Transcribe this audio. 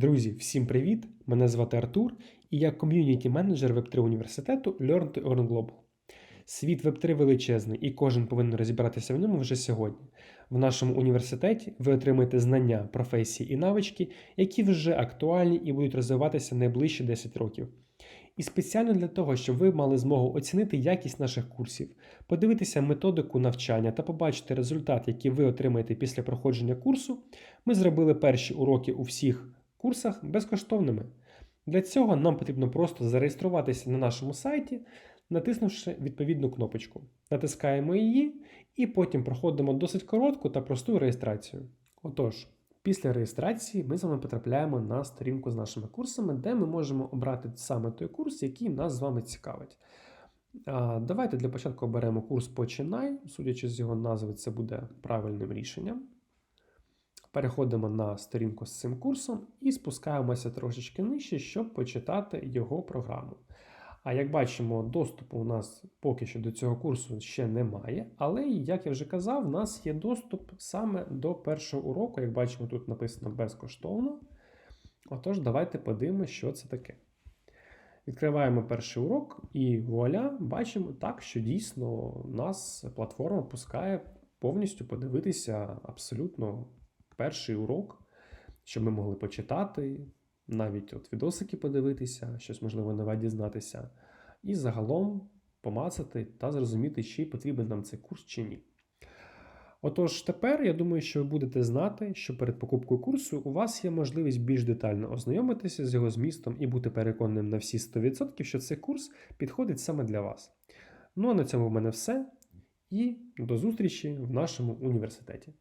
Друзі, всім привіт! Мене звати Артур, і я ком'юніті менеджер Web3 університету Learn to Earn Global. Світ Web3 величезний, і кожен повинен розібратися в ньому вже сьогодні. В нашому університеті ви отримаєте знання, професії і навички, які вже актуальні і будуть розвиватися найближчі 10 років. І спеціально для того, щоб ви мали змогу оцінити якість наших курсів, подивитися методику навчання та побачити результат, який ви отримаєте після проходження курсу, ми зробили перші уроки у всіх курсах безкоштовними. Для цього нам потрібно просто зареєструватися на нашому сайті, натиснувши відповідну кнопочку. Натискаємо її і потім проходимо досить коротку та просту реєстрацію. Отож, після реєстрації ми з вами потрапляємо на сторінку з нашими курсами, де ми можемо обрати саме той курс, який нас з вами цікавить. Давайте для початку оберемо курс Починай. Судячи з його назви, це буде правильним рішенням. Переходимо на сторінку з цим курсом і спускаємося трошечки нижче, щоб почитати його програму. А як бачимо, доступу у нас поки що до цього курсу ще немає, але, як я вже казав, у нас є доступ саме до першого уроку. Як бачимо, тут написано безкоштовно. Отож, давайте подивимося, що це таке. Відкриваємо перший урок, і вуаля, бачимо так, що дійсно нас платформа пускає повністю подивитися абсолютно перший урок, щоб ми могли почитати, навіть от відосики подивитися, щось можливо нове дізнатися, і загалом помацати та зрозуміти, чи потрібен нам цей курс чи ні. Отож, тепер я думаю, що ви будете знати, що перед покупкою курсу у вас є можливість більш детально ознайомитися з його змістом і бути переконаним на всі 100%, що цей курс підходить саме для вас. Ну а на цьому в мене все. І до зустрічі в нашому університеті.